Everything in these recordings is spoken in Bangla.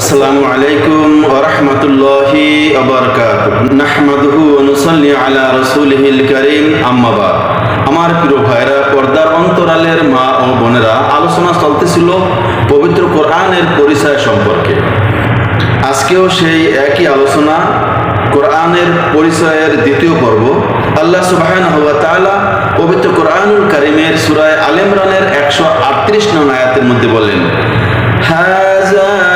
আসসালামু আলাইকুম ওরহমতুল্লাহি নাহমাদুহু অনুসল্লি আলা রসুলহিল করিম। আম্মাবা আমার প্রিয় ভাইরা পর্দার অন্তরালের মা ও বোনেরা, আলোচনা চলতেছিল পবিত্র কোরআনের পরিচয় সম্পর্কে। আজকেও সেই একই আলোচনা, কোরআনের পরিচয়ের দ্বিতীয় পর্ব। আল্লাহ সুবহানাহু ওয়া তাআলা পবিত্র কোরআনুল কারিমের সূরায় আল ইমরানের 138 নং আয়াতের মধ্যে বলেন হাযা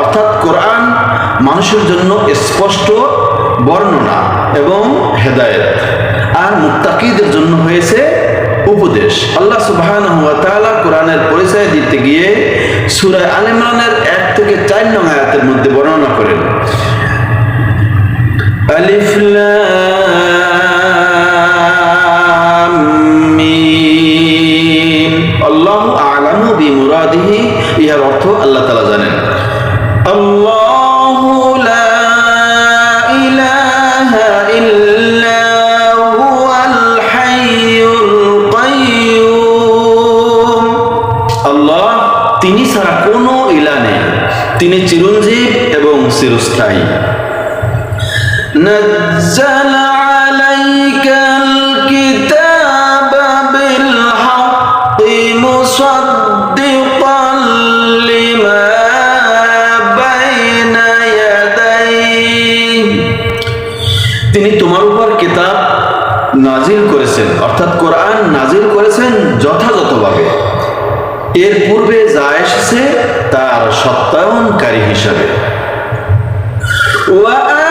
অর্থাৎ কোরআন মানুষের জন্য স্পষ্ট বর্ণনা এবং হেদায়ত। আর মুক্তাকিদের জন্য হয়েছে উপদেশ। আল্লাহ সুবাহ কোরআনের পরিচয় দিতে গিয়ে সুরায় আল এক 1 থেকে চার নং আয়াতের মধ্যে বর্ণনা করেন। আলিফ نزل عليك الكتاب بالحق مصدقا لما بين يديه তিনি তোমার উপর কিতাব নাজিল করেছেন অর্থাৎ কোরআন নাজিল করেছেন যথাযথভাবে এর পূর্বে যা এসেছে তার সত্যায়নকারী হিসাবে وأنزل التوراة والإنجيل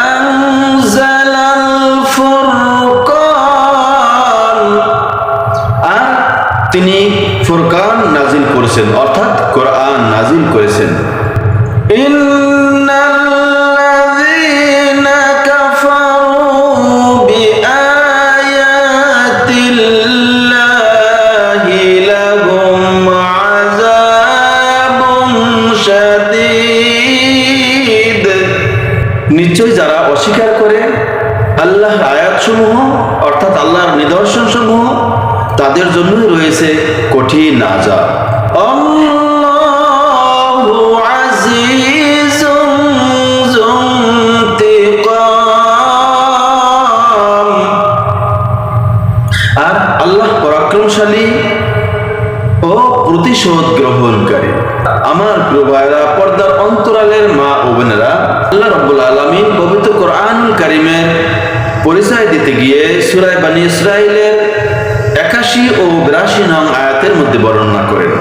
তিনি ফুরকান নাজিল করেছেন অর্থাৎ কোরআন নাজিল করেছেন। নিশ্চয় যারা অস্বীকার করে আল্লাহর আয়াতসমূহ অর্থাৎ আল্লাহর নিদর্শন সমূহ তাদের জন্য রয়েছে কঠিন আজাব। আর আল্লাহ ও প্রতিশোধ গ্রহণকারী আমার প্রিয় ভাইরা, পর্দার অন্তরালের মা আল্লাহ পবিত্র কোরআনুল কারিমের পরিচয় দিতে গিয়ে সুরাই বানী ইসরায়েলের ছিয়াশি ও বিরাশি নং আয়াতের মধ্যে বর্ণনা করেন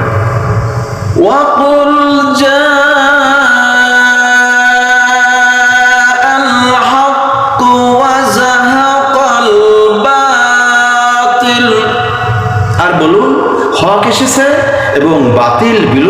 আর বলুন, হক এসেছে এবং বাতিল বিলুপ্ত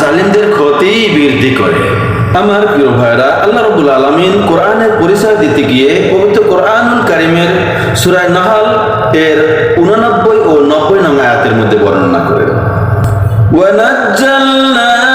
জালিমদের ক্ষতি বৃদ্ধি করে। আমার প্রিয় ভাইরা আল্লাহ রবুল আলমিন কোরআনের পরিচয় দিতে গিয়ে পবিত্র কোরআনুল কারিমের সুরায় নাহাল এর উনানব্বই ও নব্বই নামায়াতের মধ্যে বর্ণনা করে ওয়ানাজ্জালনা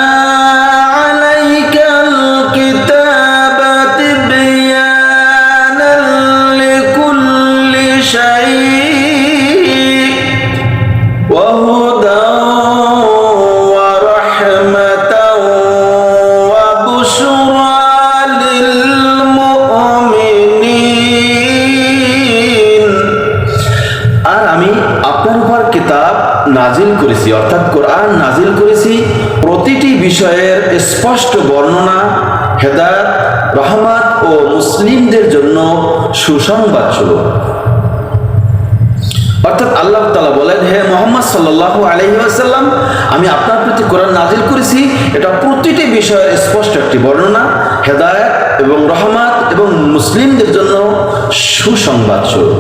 হেদায়ত, রহমত ও মুসলিমদের জন্য সুসংবাদ স্বরূপ অর্থাৎ আল্লাহ তালা বলেন, হে মোহাম্মদ সাল্লাহ আলহি আসাল্লাম আমি আপনার প্রতি কোরআন নাজিল করেছি। এটা প্রতিটি বিষয়ের স্পষ্ট একটি বর্ণনা। হেদায়ত এবং রহমত এবং মুসলিমদের জন্য সুসংবাদ স্বরূপ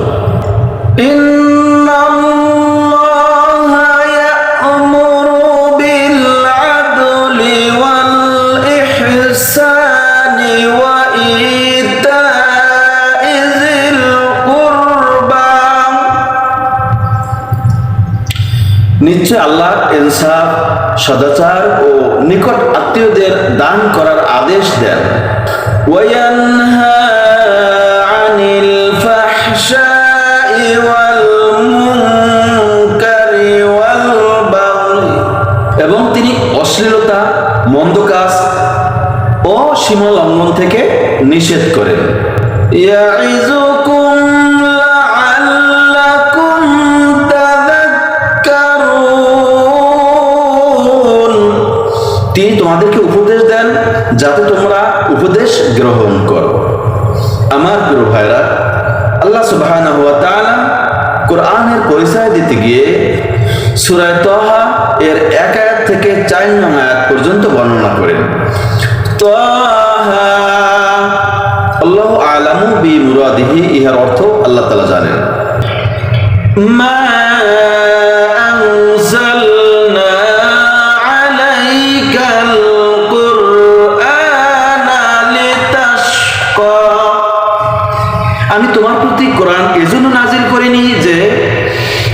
নিশ্চয় আল্লাহ ইনসাফ, সদাচার ও নিকট আত্মীয়দের দান করার আদেশ দেন। ফাহশাই ওয়াল মুনকারি ওয়াল বাগই এবং তিনি অশ্লীলতা মন্দ কাজ ও সীমা লঙ্ঘন থেকে নিষেধ করেন। ইয়াইজুকুম তোমাদেরকে উপদেশ দেন যাতে তোমরা উপদেশ গ্রহণ করো। আমার প্রিয় ভাইরা, আল্লাহ তাআলা কোরআনের পরিচয় দিতে গিয়ে সূরা তাহা এর এক আয়াত থেকে চার নং আয়াত পর্যন্ত বর্ণনা করেন। আল্লাহ আলামু বি মুরাদিহি, ইহার অর্থ আল্লাহ তাআলা জানেন। মা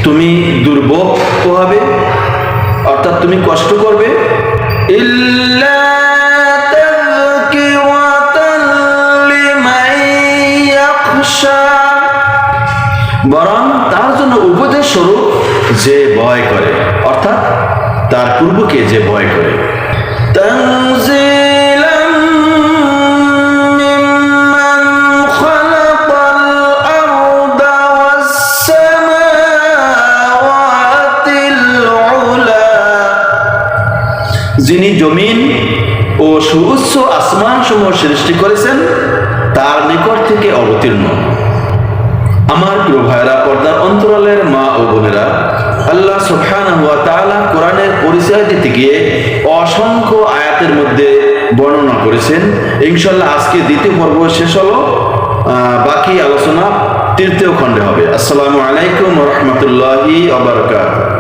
তুমি দুর্ভোগ হবে অর্থাৎ তুমি কষ্ট করবে। বরং তার জন্য উপদেশ স্বরূপ যে ভয় করে, অর্থাৎ তার পূর্বকে যে ভয় করে। তানজিল যিনি জমিন ও সুউচ্চ আসমান সমূহ সৃষ্টি করেছেন, তার নিকট থেকে অবতীর্ণ। আমার প্রিয় ভাইরা পর্দার অন্তরালের মা ও বোনেরা, আল্লাহ তাআলা কোরআনের পরিচয় দিতে গিয়ে অসংখ্য আয়াতের মধ্যে বর্ণনা করেছেন। ইনশাআল্লাহ আজকে দ্বিতীয় পর্ব শেষ হলো। বাকি আলোচনা তৃতীয় খণ্ডে হবে। আসসালামু আলাইকুম রাহমাতুল্লাহি ওয়া বারাকাতুহু।